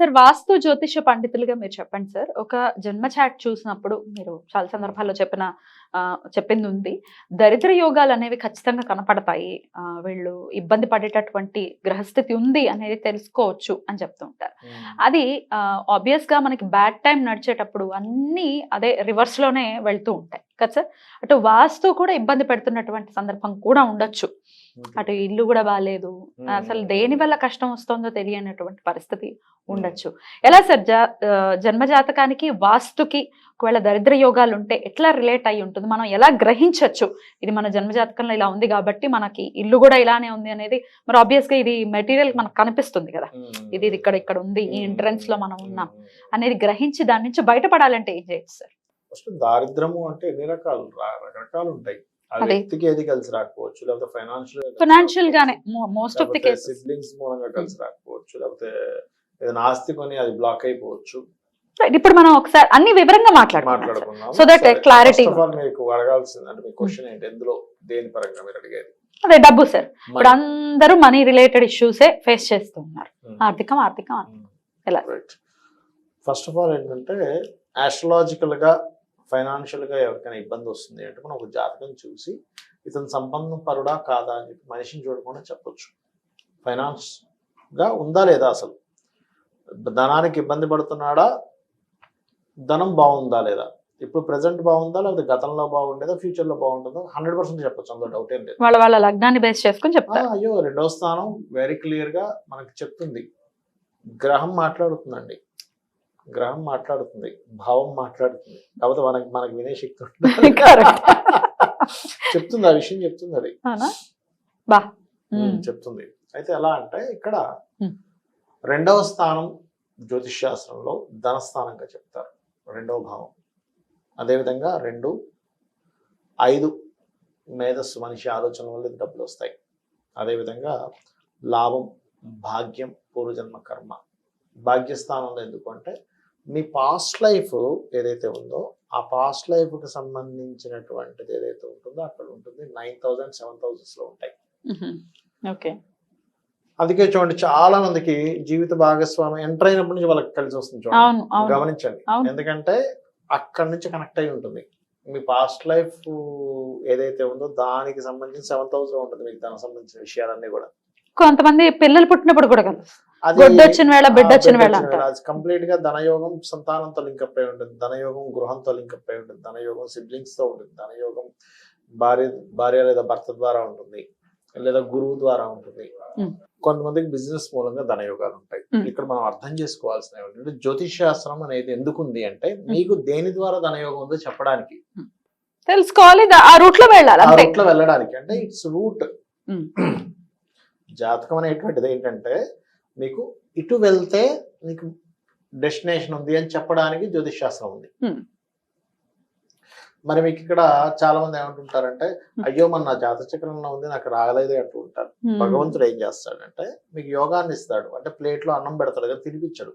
Sir వాస్తు జ్యోతిష పండితులుగా మీరు చెప్పండి sir. ఒక జన్మ చాట్ చూసినప్పుడు మీరు చాలా సందర్భాల్లో చెప్పిన చెప్పింది ఉంది దరిద్ర యోగాలు అనేవి ఖచ్చితంగా కనపడతాయి. వీళ్ళు ఇబ్బంది పడేటటువంటి గ్రహస్థితి ఉంది అనేది తెలుసుకోవచ్చు అని చెప్తూ ఉంటారు. అది ఆబ్వియస్గా మనకి బ్యాడ్ టైం నడిచేటప్పుడు అన్నీ అదే రివర్స్లోనే వెళ్తూ ఉంటాయి. కదా సార్? అటు వాస్తు కూడా ఇబ్బంది పెడుతున్నటువంటి సందర్భం కూడా ఉండొచ్చు. అటు ఇల్లు కూడా బాగాలేదు అసలు దేని వల్ల కష్టం వస్తుందో తెలియనటువంటి పరిస్థితి ఉండొచ్చు. ఎలా సార్ జా ఆ, జన్మ జాతకానికి వాస్తుకి ఒకవేళ దరిద్ర యోగాలు ఉంటే ఎట్లా రిలేట్ అయి ఉంటుంది? మనం ఎలా గ్రహించవచ్చు ఇది మన జన్మ జాతకంలో ఇలా ఉంది కాబట్టి మనకి ఇల్లు కూడా ఇలానే ఉంది అనేది మరి ఆబ్వియస్గా ఇది మెటీరియల్ మనకు కనిపిస్తుంది కదా. ఇది ఇది ఇక్కడ ఇక్కడ ఉంది ఈ ఎంట్రన్స్లో మనం ఉన్నాం అనేది గ్రహించి దాని నుంచి బయటపడాలంటే ఏం చేయొచ్చు సార్? ఫస్ట్ దారిద్రము అంటే ఎన్ని రకాలు? రకరకాలు ఉంటాయి ఏది కలిసి రాకపోవచ్చు లేకపోతే ఫైనాన్షియల్ ఫినాన్షియల్ గానే. Most of the cases siblings మూలంగా కలిసి రాకపోవచ్చు లేకపోతే ఏదైనా ఆస్తి కొని అది బ్లాక్ అయిపోవచ్చు. ఇప్పుడు మనం ఒకసారి అన్ని వివరంగా మాట్లాడుకుందాం. ఫస్ట్ ఆఫ్ ఆల్ మీకు అడగాల్సింది అంటే మీ క్వశ్చన్ ఏంటి? ఎందులో దేని పరంగా మీరు అడిగేది? అదే డబ్బు సార్ ఇప్పుడు. అందరూ మనీ రిలేటెడ్ ఇష్యూసే ఫేస్ చేస్తూ ఉన్నారు Hmm. ఆర్థికం ఆర్థికం ఆర్థికం. ఎలా? ఫస్ట్ ఆఫ్ ఆల్ ఏంటంటే astrological గా ఫైనాన్షియల్గా ఎవరికైనా ఇబ్బంది వస్తుంది అంటే మనం ఒక జాతకం చూసి ఇతను సంపన్నం పరుడా కాదా అని చెప్పి మనిషిని చూడకుండా చెప్పొచ్చు. ఫైనాన్స్గా ఉందా లేదా అసలు? ధనానికి ఇబ్బంది పడుతున్నాడా? ధనం బాగుందా లేదా? ఇప్పుడు ప్రెసెంట్ బాగుందా లేకపోతే గతంలో బాగుండేదా ఫ్యూచర్లో బాగుంటుందా? హండ్రెడ్ పర్సెంట్ చెప్పొచ్చు అందులో డౌట్ ఏం లేదు. వాళ్ళ వాళ్ళ లగ్నాన్ని బేస్ చేసుకొని చెప్తారు. అయ్యో రెండో స్థానం వెరీ క్లియర్గా మనకి చెప్తుంది. గ్రహం మాట్లాడుతుందండి. గ్రహం మాట్లాడుతుంది భావం మాట్లాడుతుంది. కాకపోతే మనకి మనకి వినే శక్తి ఉంటుంది. చెప్తుంది ఆ విషయం చెప్తుంది అది. చెప్తుంది. అయితే ఎలా అంటే ఇక్కడ. రెండవ స్థానం జ్యోతిష్ శాస్త్రంలో ధనస్థానంగా చెప్తారు. రెండవ భావం. అదేవిధంగా రెండు ఐదు మేధస్సు మనిషి ఆలోచన వల్ల డబ్బులు వస్తాయి. అదేవిధంగా లాభం భాగ్యం పూర్వజన్మ కర్మ. భాగ్యస్థానంలో ఎందుకు అంటే మీ పాస్ట్ లైఫ్ ఏదైతే ఉందో ఆ పాస్ట్ లైఫ్కి సంబంధించినటువంటిది ఏదైతే ఉంటుందో అక్కడ ఉంటుంది. నైన్ థౌజండ్ సెవెన్ థౌజండ్స్లో ఉంటాయి. ఓకే. అందుకే చూడండి చాలా మందికి జీవిత భాగస్వామి ఎంటర్ అయినప్పటి నుంచి వాళ్ళకి కలిసి వస్తుంది చూడండి. గమనించండి. ఎందుకంటే అక్కడి నుంచి కనెక్ట్ అయి ఉంటుంది. మీ పాస్ట్ లైఫ్ ఏదైతే ఉందో దానికి సంబంధించి సెవెన్ థౌసండ్ ఉంటుంది మీకు దానికి సంబంధించిన విషయాలన్నీ కూడా. కొంతమంది పిల్లలు పుట్టినప్పుడు కూడా కదా అది గొడ్డు వచ్చిన వేళ బిడ్డ ఆ, వచ్చిన బిడ్డ వేళ అది కంప్లీట్గా ధనయోగం సంతానంతో లింకప్ అయి ఉంటుంది. ధనయోగం గృహంతో లింకప్ అయి ఉంటుంది. ధనయోగం సిబ్లింగ్స్తో ఉంటుంది. ధనయోగం భార్య భార్య లేదా భర్త ద్వారా ఉంటుంది. లేదా గురువు ద్వారా ఉంటుంది. కొంతమందికి బిజినెస్ మూలంగా ధనయోగాలు ఉంటాయి. ఇక్కడ మనం అర్థం చేసుకోవాల్సిన ఏంటంటే జ్యోతిష్ శాస్త్రం అనేది ఎందుకు ఉంది అంటే మీకు దేని ద్వారా ధనయోగం ఉందో చెప్పడానికి. తెలుసుకోవాలి. ఆ రూట్లో వెళ్ళాలి ఆ రూట్లో వెళ్ళడానికి. అంటే ఇట్స్ రూట్. జాతకం అనేటువంటిది ఏంటంటే మీకు ఇటు వెళ్తే నీకు డెస్టినేషన్ ఉంది అని చెప్పడానికి జ్యోతిష్ శాస్త్రం ఉంది. Hmm. మరి మీకు ఇక్కడ చాలా మంది ఏమంటుంటారంటే Hmm. అయ్యో మన నా జాతక చక్రంలో ఉంది నాకు రాగలేదు అంటూ ఉంటారు. Hmm. భగవంతుడు ఏం చేస్తాడంటే మీకు యోగాన్ని ఇస్తాడు. అంటే ప్లేట్లో అన్నం పెడతాడు కదా తినిపించాడు.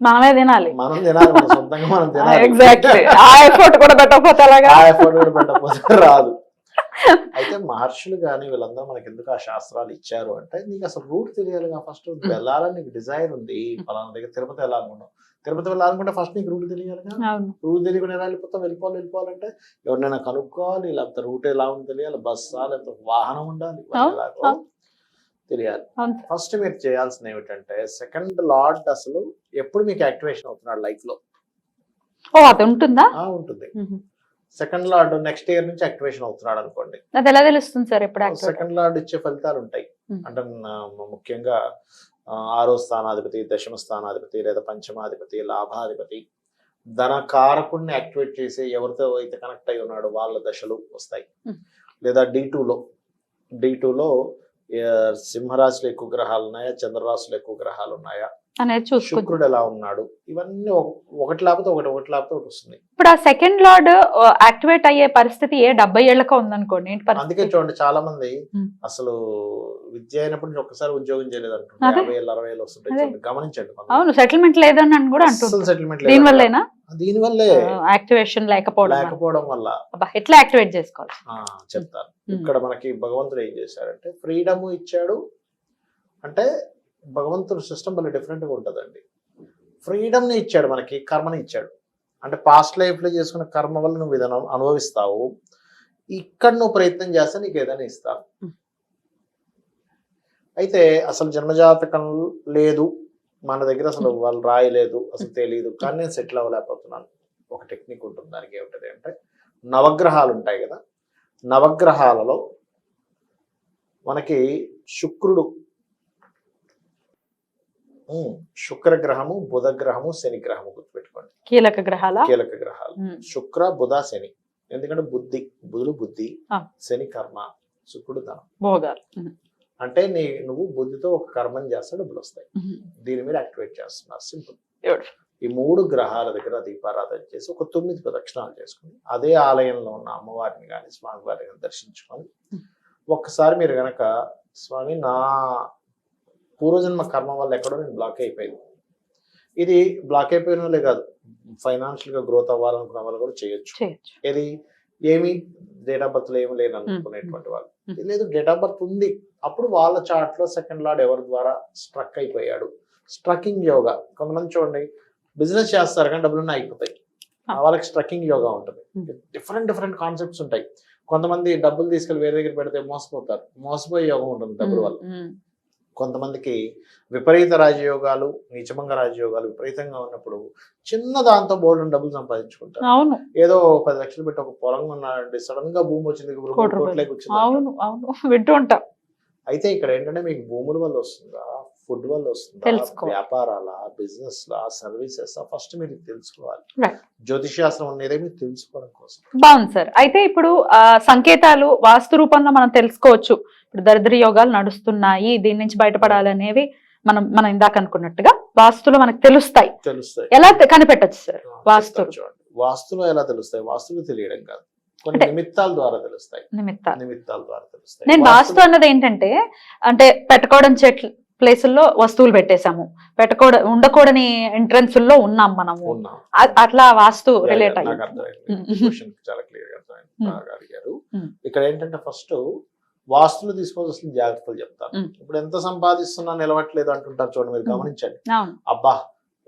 మనమే తినాలి. మనం తినాలి మన సొంతంగా మనం తినాలి. ఎగ్జాక్ట్లీ ఆ ఎఫర్ట్ కూడా పెట్టకపోతే అలాగా ఆ effort కూడా పెట్టకపోతే రాదు. అయితే మహర్షులు కానీ వీళ్ళందరూ మనకి ఎందుకు ఆ శాస్త్రాలు ఇచ్చారు అంటే నీకు అసలు రూట్ తెలియాలిగా ఫస్ట్ వెళ్ళాలని నీకు డిజైర్ ఉంది పలానా దగ్గర తిరుపతి వెళ్ళాలనుకున్నావు తిరుపతి వెళ్ళాలనుకుంటే ఫస్ట్ నీకు రూట్ తెలియాలిగా? రూట్ తెలియకుండా ఎలా వెళ్ళిపోతాం వెళ్ళిపోవాలి వెళ్ళిపోవాలంటే ఎవరినైనా కనుక్కోవాలి లేకపోతే రూట్ ఎలా ఉంది తెలియాలి బస్సా లేకపోతే వాహనం ఉండాలి. తెలియాలి. ఫస్ట్ మీరు చేయాల్సింది ఏమిటంటే సెకండ్ లార్డ్ అసలు ఎప్పుడు మీకు యాక్టివేషన్ అవుతున్నాడు లైఫ్లో ఓ అది ఉంటుందా? ఉంటుంది. సెకండ్ లార్డ్ నెక్స్ట్ ఇయర్ నుంచి యాక్టివేషన్ అవుతున్నాడు అనుకోండి అది ఎలా తెలుస్తుంది సార్ ఎప్పుడు? సెకండ్ లార్డ్ ఇచ్చే ఫలితాలు ఉంటాయి Hmm. అంటే ముఖ్యంగా ఆరో స్థానాధిపతి దశమ స్థానాధిపతి లేదా పంచమాధిపతి లాభాధిపతి ధన కారకుడిని యాక్టివేట్ చేసి ఎవరితో అయితే కనెక్ట్ అయి ఉన్నాడో వాళ్ళ దశలు వస్తాయి Hmm. లేదా డి టూలో డి టూలో సింహరాశిలో ఎక్కువ గ్రహాలు ఉన్నాయా చంద్రరాశిలో ఎక్కువ గ్రహాలు ఉన్నాయా అనేది చూసుకుంటాం శుక్రుడు ఎలా ఉన్నాడు? ఇవన్నీ ఒక- ఒకటి లేకపోతే ఒకటి ఒకటి లేకపోతే ఒకటి వస్తుంది ఇప్పుడు ఆ సెకండ్ లార్డ్ యాక్టివేట్ అయ్యే పరిస్థితి ఏ డెబ్బై ఏళ్ళకో ఉందనుకోండి ఏంటి అందుకే చూడండి చాలా మంది. అసలు విద్య అయినప్పటి నుంచి ఒక్కసారి ఉద్యోగం చేయలేదు. యాభై ఏళ్ళు అరవై ఏళ్ళు వస్తుంటాయి గమనించండి. అవును సెటిల్మెంట్ లేదని అని కూడా అస్సలు సెటిల్మెంట్ దీని వల్లేనా? దీని వల్లే యాక్టివేషన్ లేకపోవడం. లేకపోవడం వల్ల. ఎట్లా యాక్టివేట్ చేసుకోవాలి? చెప్తాను. ఉమ్. ఇక్కడ మనకి భగవంతుడు ఏం చేశాడంటే ఫ్రీడమ్ ఇచ్చాడు. అంటే భగవంతుడు సిస్టమ్ వల్ల డిఫరెంట్గా ఉంటుందండి. ఫ్రీడమ్ని ఇచ్చాడు మనకి కర్మని ఇచ్చాడు. అంటే పాస్ట్ లైఫ్లో చేసుకున్న కర్మ వల్ల నువ్వు ఏదైనా అనుభవిస్తావు. ఇక్కడ నువ్వు ప్రయత్నం చేస్తే నీకు ఏదైనా ఇస్తాను. అయితే అసలు జన్మజాతకం లేదు. మన దగ్గర అసలు వాళ్ళు రాయలేదు అసలు తెలియదు. కానీ నేను సెటిల్ అవ్వలేకపోతున్నాను. ఒక టెక్నిక్ ఉంటుంది. దానికి ఏమిటది అంటే నవగ్రహాలు ఉంటాయి కదా. నవగ్రహాలలో మనకి శుక్రుడు శుక్రగ్రహము బుధగ్రహము శని గ్రహము గుర్తుపెట్టుకోండి. కీలక గ్రహాల? కీలక గ్రహాలు. శుక్ర బుధ శని. ఎందుకంటే బుద్ధి బుధుడు బుద్ధి. శని కర్మ శుక్రుడు ధనం. భోగాలు. అంటే నీ నువ్వు బుద్ధితో ఒక కర్మని చేస్తే డబ్బులు వస్తాయి. దీని మీద యాక్టివేట్ చేస్తున్నారు సింపుల్. ఈ మూడు గ్రహాల దగ్గర దీపారాధన చేసి ఒక తొమ్మిది ప్రదక్షిణాలు చేసుకుని అదే ఆలయంలో ఉన్న అమ్మవారిని కానీ స్వామివారిని కానీ దర్శించుకొని. ఒక్కసారి మీరు గనక స్వామి నా పూర్వజన్మ కర్మ వల్ల ఎక్కడో నేను బ్లాక్ అయిపోయింది ఇది బ్లాక్ అయిపోయిన వాళ్ళే కాదు ఫైనాన్షియల్గా గ్రోత్ అవ్వాలనుకున్న వాళ్ళు కూడా చేయొచ్చు. ఇది ఏమి డేట్ ఆఫ్ బర్త్లో ఏమి లేని అనుకునేటువంటి వాళ్ళు. లేదు డేట్ ఆఫ్ బర్త్ ఉంది. అప్పుడు వాళ్ళ చార్ట్లో సెకండ్ లార్డ్ ఎవరి ద్వారా స్ట్రక్ అయిపోయాడు? స్ట్రకింగ్ యోగా కొంతమంది చూడండి బిజినెస్ చేస్తారు కానీ డబ్బులు అయిపోతాయి వాళ్ళకి స్ట్రకింగ్ యోగా ఉంటుంది. డిఫరెంట్ డిఫరెంట్ కాన్సెప్ట్స్ ఉంటాయి. కొంతమంది డబ్బులు తీసుకెళ్ళి వేరే దగ్గర పెడితే మోసపోతారు. మోసపోయే యోగం ఉంటుంది డబ్బుల వల్ల. కొంతమందికి విపరీత రాజయోగాలు నీచమంగ రాజయోగాలు విపరీతంగా ఉన్నప్పుడు చిన్న దాంతో బోల్డ్ డబ్బులు సంపాదించుకుంటారు. అవును. ఏదో పది లక్షలు పెట్టి ఒక పొలం కొన్నాడంటే సడన్గా భూమి వచ్చింది. కోట్లకి వచ్చింది. అవును అవును. వింటూ ఉంటాం. అయితే ఇక్కడ ఏంటంటే మీకు భూముల వల్ల వస్తుందా? ఫుడ్ వల్ల వస్తుందా. వ్యాపారాల? బిజినెస్ లా సర్వీసెస్ ఫస్ట్ మీరు తెలుసుకోవాలి. జ్యోతిషాస్త్రం అనేది మీరు తెలుసుకోవడం కోసం. బాగుంది సార్. అయితే ఇప్పుడు సంకేతాలు వాస్తు రూపంలో మనం తెలుసుకోవచ్చు. ఇప్పుడు దరిద్ర యోగాలు నడుస్తున్నాయి దీని నుంచి బయటపడాలి అనేవి మనం మనం ఇందాక అనుకున్నట్టుగా వాస్తులో మనకు తెలుస్తాయి. తెలుస్తాయి. ఎలా కనిపెట్టచ్చు సార్? వాస్తు. వాస్తులో. ఎలా తెలుస్తాయి? వాస్తులు తెలియడం కాదు. కొన్ని నిమిత్తాల ద్వారా తెలుస్తాయి. నిమిత్తాలు. ద్వారా తెలుస్తాయి. నేను వాస్తు అన్నది ఏంటంటే అంటే పెట్టుకోవడం చెట్లు ప్లేసుల్లో వస్తువులు పెట్టేశాము. పెట్టుకోవడ ఉండకూడని ఎంట్రన్స్లో ఉన్నాం. మనము అట్లా వాస్తు రిలేట్ ఉమ్. ఇక్కడ ఏంటంటే ఫస్ట్ వాస్తులు తీసుకోవాల్సిన జాగ్రత్తలు చెప్తాను. ఇప్పుడు ఎంత సంపాదిస్తున్నా నిలవట్లేదు అంటుంటారు చూడండి మీరు. గమనించండి. అబ్బా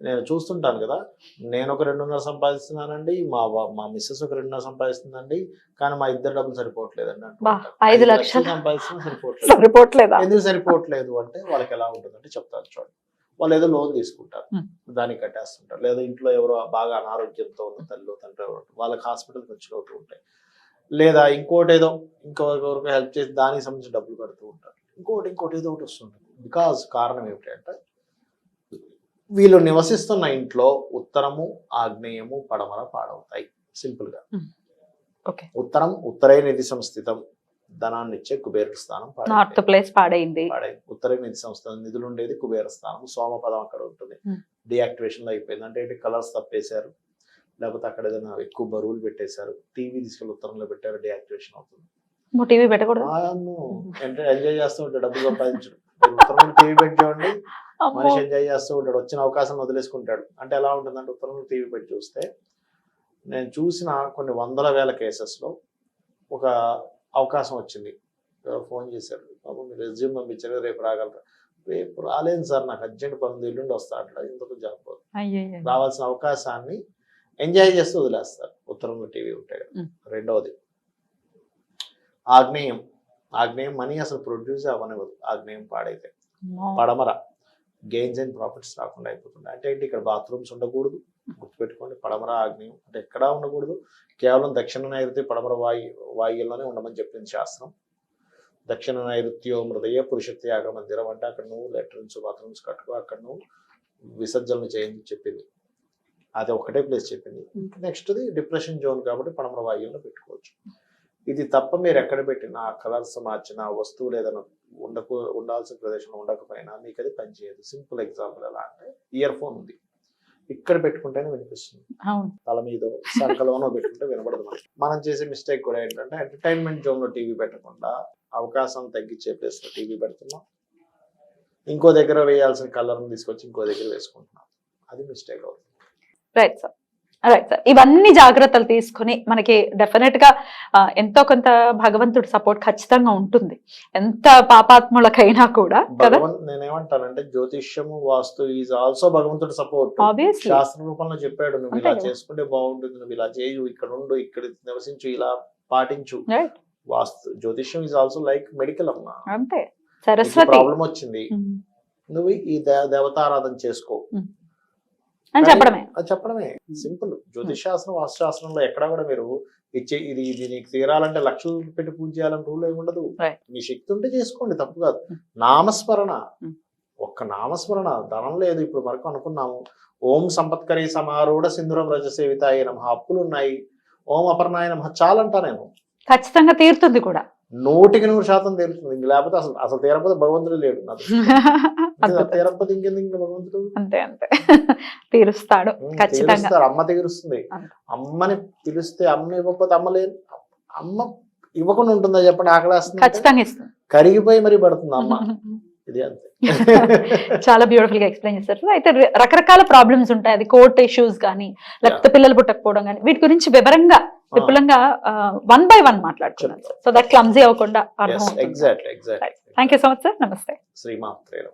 నేను చూస్తుంటాను కదా. నేను ఒక రెండున్నర సంపాదిస్తున్నానండి మా మా మిస్సెస్ ఒక రెండున్నర సంపాదిస్తుందండి కానీ మా ఇద్దరు డబ్బులు సరిపోవట్లేదండి. ఐదు లక్షలు సంపాదిస్తున్నా సరిపోవట్లేదు. సరిపోవట్లేదా? ఎందుకు సరిపోవట్లేదు అంటే వాళ్ళకి ఎలా ఉంటుందంటే చెప్తాను చూడండి. వాళ్ళు ఏదో లోన్ తీసుకుంటారు. దానికి కట్టేస్తుంటారు. లేదా ఇంట్లో ఎవరో బాగా అనారోగ్యంతో ఉన్న తల్లి తండ్రి ఎవరో. వాళ్ళకి హాస్పిటల్ ఖర్చులు అవుతూ ఉంటాయి. లేదా ఇంకోటి ఏదో ఇంకొకరికి హెల్ప్ చేసి దానికి సంబంధించి డబ్బులు కడుతూ ఉంటారు. ఇంకోటి ఇంకోటి ఏదో ఒకటి వస్తుంటుంది. బికాజ్ కారణం ఏమిటి అంటే వీళ్ళు నివసిస్తున్న ఇంట్లో ఉత్తరము ఆగ్నేయము పడమర పాడవుతాయి. సింపుల్గా. ఓకే ఉత్తరం ఉత్తరే నిధి సంస్థితం. ధనాన్ని ఇచ్చే కుబేరుడు స్థానం. నార్త్ ప్లేస్ పాడైంది. ఉత్తర నిధి సంస్థ నిధులు ఉండేది కుబేర స్థానం. సోమపదం అక్కడ ఉంటుంది. Hmm. డియాక్టివేషన్లో అయిపోయింది. అంటే కలర్స్ తప్పేశారు. లేకపోతే అక్కడ ఏదైనా ఎక్కువ బరువులు పెట్టేశారు. టీవీ తీసుకెళ్ళి ఉత్తరంలో పెట్టారు. డియాక్టివేషన్ అవుతుంది. టీవీ పెట్టకూడదు. ఎంజాయ్ చేస్తూ ఉంటాడు డబ్బులు సంపాదించడు ఉత్తరంలో టీవీ పెట్టి చూడండి. మనిషి ఎంజాయ్ చేస్తూ ఉంటాడు. వచ్చిన అవకాశం వదిలేసుకుంటాడు. అంటే ఎలా ఉంటుందంటే ఉత్తరంలో టీవీ పెట్టి చూస్తే నేను చూసిన కొన్ని వందల వేల కేసెస్లో ఒక అవకాశం వచ్చింది. ఎవరో ఫోన్ చేశారు. బాబు మీరు రెజ్యూమ్ పంపించారు రేపు రాగలరా? రేపు రాలేను సార్. నాకు అర్జెంట్ పని ఎల్లుండి వస్తా అట్లా ఇంతకు జాబ్. రావాల్సిన అవకాశాన్ని ఎంజాయ్ చేస్తూ వదిలేస్తారు. ఉత్తరంలో టీవీ ఉంటాయి. రెండవది ఆగ్నేయం. ఆగ్నేయం మనీ అసలు ప్రొడ్యూస్ అవ్వనివ్వదు. ఆగ్నేయం పాడైతే. పడమర. గెయిన్స్ అండ్ ప్రాఫిట్స్ రాకుండా అయిపోతుంది. అంటే ఏంటి? ఇక్కడ బాత్రూమ్స్ ఉండకూడదు. గుర్తుపెట్టుకోండి. పడమర ఆగ్నేయం అంటే ఎక్కడా ఉండకూడదు. కేవలం దక్షిణ నైరుతి పడమర వాయు వాయుల్లోనే ఉండమని చెప్పింది శాస్త్రం. దక్షిణ నైరుత్యో మృదయ పురుషత్యాగ మందిరం అంటే అక్కడ నువ్వు లెటర్న్స్ బాత్రూమ్స్ కట్టుకో అక్కడ నువ్వు విసర్జనలు చేయని చెప్పింది. అది ఒకటే ప్లేస్ చెప్పింది. నెక్స్ట్ది డిప్రెషన్ జోన్ కాబట్టి పడమర వాయువులో పెట్టుకోవచ్చు. ఇది తప్ప మీరు ఎక్కడ పెట్టినా కలర్స్ మార్చినా వస్తువులు ఏదైనా ఉండకు ఉండాల్సిన ప్రదేశంలో ఉండకపోయినా మీకు అది పనిచేయదు సింపుల్ ఎగ్జాంపుల్ ఎలా అంటే ఇయర్ ఫోన్ ఉంది. ఇక్కడ పెట్టుకుంటేనే వినిపిస్తుంది. తల మీద సంకలోనో పెట్టుకుంటే వినపడదు మనకి. మనం చేసే మిస్టేక్ కూడా ఏంటంటే ఎంటర్టైన్మెంట్ జోన్లో టీవీ పెట్టకుండా అవకాశం తగ్గించే ప్లేస్లో టీవీ పెడుతున్నాం. ఇంకో దగ్గర వేయాల్సిన కలర్ని తీసుకొచ్చి ఇంకో దగ్గర వేసుకుంటున్నాం. అది మిస్టేక్ అవుతుంది. రైట్ సార్ రైట్ సార్ ఇవన్నీ జాగ్రత్తలు తీసుకొని మనకి డెఫినెట్గా ఎంతో కొంత భగవంతుడి సపోర్ట్ ఖచ్చితంగా ఉంటుంది. ఎంత పాపాత్ములకైనా కూడా కదా? నేనేమంటానంటే జ్యోతిష్యము వాస్తు ఈజ్ ఆల్సో భగవంతుడి సపోర్ట్ శాస్త్ర రూపంలో చెప్పాడు నువ్వు ఇలా. చేసుకుంటే బాగుంటుంది నువ్వు ఇలా చేయు ఇక్కడ ఉండు ఇక్కడ నివసించు ఇలా పాటించు. వాస్తు జ్యోతిష్యం ఈజ్ ఆల్సో లైక్ మెడికల్ అమ్మా. అంతే. సరస్వతి. ప్రాబ్లం వచ్చింది. నువ్వు ఈ దేవతారాధన చేసుకో. అని చెప్పడమే. అది చెప్పడమే. సింపుల్. జ్యోతిషాస్త్రం వాస్తుశాస్త్రంలో ఎక్కడ కూడా మీరు ఇచ్చే ఇది ఇది నీకు తీరాలంటే లక్షలు పెట్టి పూజ చేయాలని రూల్ ఏమి ఉండదు. మీ శక్తి ఉంటే చేసుకోండి తప్పు కాదు. నామస్మరణ. ఒక్క నామస్మరణ ధనం లేదు ఇప్పుడు వరకు అనుకున్నాము. ఓం సంపత్కరి సమారూఢ సింధురం రజసేవితాయ నమ. అప్పులు ఉన్నాయి ఓం అపర్ణాయ నమ. చాలంటా నేను. ఖచ్చితంగా తీరుతుంది కూడా. నూటికి నూరు శాతం తీరుతుంది ఇంక లేకపోతే అసలు అసలు తీరకపోతే భగవంతుడు లేడు. తీరకపోతే ఇంకెందుకు ఇంకా భగవంతుడు? అంతే అంతే. తీరుస్తాడు తీరుస్తారు అమ్మ తీరుస్తుంది. అమ్మని పిలిస్తే అమ్మ ఇవ్వకపోతే అమ్మ లేదు అమ్మ ఇవ్వకుండా ఉంటుందా చెప్పండి ఆకలేస్తుంది ఖచ్చితంగా కరిగిపోయి మరి పడుతుంది అమ్మ. ఇది అంతే. చాలా బ్యూటిఫుల్గా ఎక్స్ప్లెయిన్ చేశారు. అయితే రకరకాల ప్రాబ్లమ్స్ ఉంటాయి. అది కోర్ట్ ఇష్యూస్ కానీ లేకపోతే పిల్లలు పుట్టకపోవడం కానీ వీటి గురించి వివరంగా విపులంగా వన్ బై వన్ మాట్లాడుకున్నాను సో దట్ క్లమ్జీ అవ్వకుండా అర్థం thank you so much sir నమస్తే శ్రీమాత్రేరం